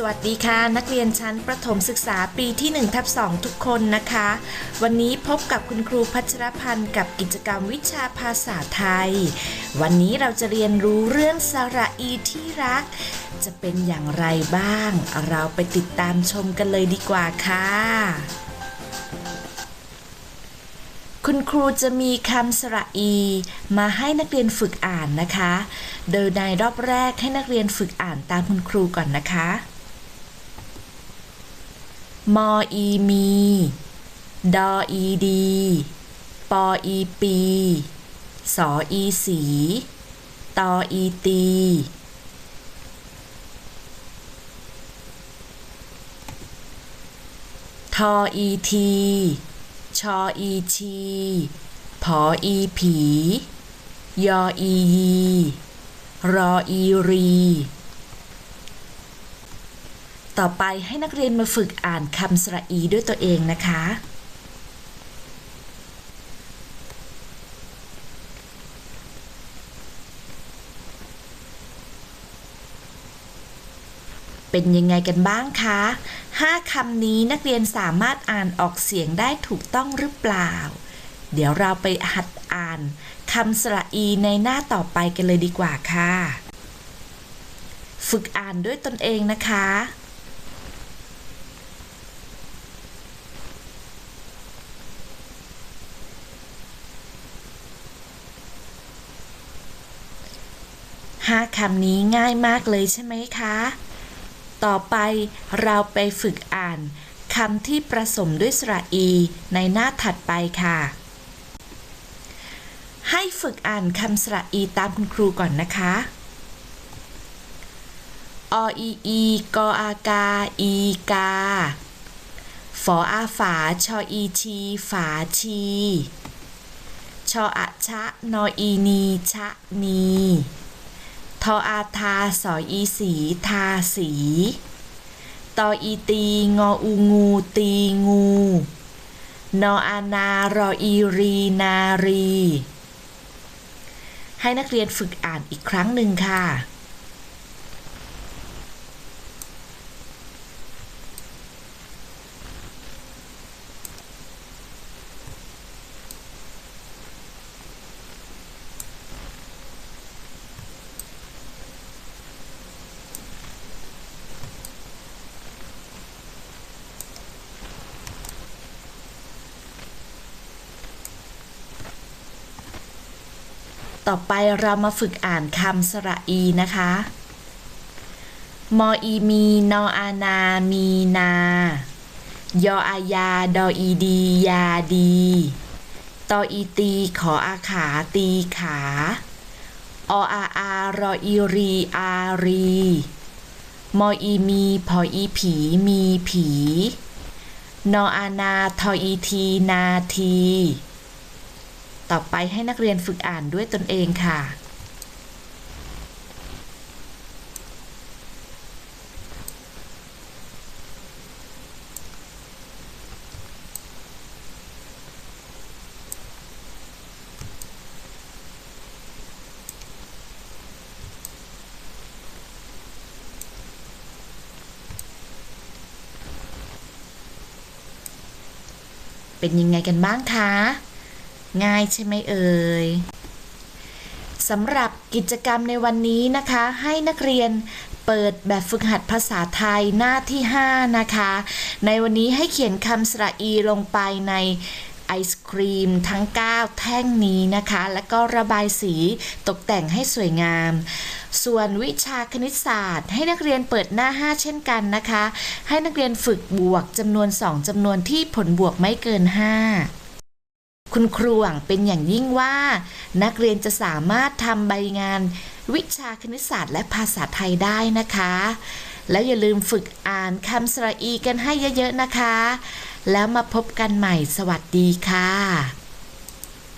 สวัสดีค่ะ นักเรียนชั้นประถมศึกษาปีที่1ทับ2ทุกคนนะคะ วันนี้พบกับคุณครูพัชรพันธ์กับกิจกรรมวิชาภาษาไทย วันนี้เราจะเรียนรู้เรื่องสระอีที่รัก จะเป็นอย่างไรบ้าง เราไปติดตามชมกันเลยดีกว่าค่ะ คุณครูจะมีคำสระอี มาให้นักเรียนฝึกอ่านนะคะโดยในรอบแรกให้นักเรียนฝึกอ่านตามคุณครูก่อนนะคะ มออีมี ดออีดี ปออีปี สออีสี ตออีตีทออีที ชออีชีผออีผี ยออียี รออีรี ต่อไปให้นักเรียนมาฝึกอ่านคำสระอีด้วยตัวเองนะคะ เป็นยังไงกันบ้างคะห้าคำนี้นักเรียนสามารถอ่านออกเสียงได้ถูกต้องหรือเปล่า เดี๋ยวเราไปหัดอ่านคำสระอีในหน้าต่อไปกันเลยดีกว่าค่ะ ฝึกอ่านด้วยตนเองนะคะ ห้าคำนี้ง่ายมากเลยใช่ไหมคะ ต่อไปเราไปฝึกอ่านคำที่ประสมด้วยสระอีในหน้าถัดไปค่ะ ให้ฝึกอ่านคำสระอีตามคุณครูก่อนนะคะออีอีกออากาอีกาฝออาฝาชออีชีฝาชีชออะชะ นออีนี ชะนี ออาทาสออีสีทาสีตออีตี งออูงู ตีงู นออานารออีรีนารี ให้นักเรียนฝึกอ่านอีกครั้งหนึ่งค่ะ ต่อไปเรามาฝึกอ่านคำสระอีนะคะ มออีมี นออานา มีนา ยออายา ดออีดี ยาดี ตออีตี ขออาขา ตีขา ออาอารออีรี อารี มออีมี พออีผี มีผี นออานา ทออีที นาที ต่อไปให้นักเรียนฝึกอ่านด้วยตนเองค่ะ เป็นยังไงกันบ้างคะ ง่ายใช่ไหมเอ่ยสำหรับกิจกรรมในวันนี้นะคะ ให้นักเรียนเปิดแบบฝึกหัดภาษาไทยหน้าที่ 5 นะคะ ในวันนี้ให้เขียนคำสระอีลงไปในไอศครีมทั้ง 9 แท่งนี้นะคะ แล้วก็ระบายสีตกแต่งให้สวยงาม ส่วนวิชาคณิตศาสตร์ ให้นักเรียนเปิดหน้า 5 เช่นกันนะคะ ให้นักเรียนฝึกบวกจำนวน 2จำนวนที่ผลบวกไม่เกิน 5 คุณครูหวังเป็นอย่างยิ่งว่า นักเรียนจะสามารถทำใบงาน วิชาคณิตศาสตร์และภาษาไทยได้นะคะ แล้วอย่าลืมฝึกอ่านคำสระอีกันให้เยอะๆนะคะ แล้วมาพบกันใหม่สวัสดีค่ะ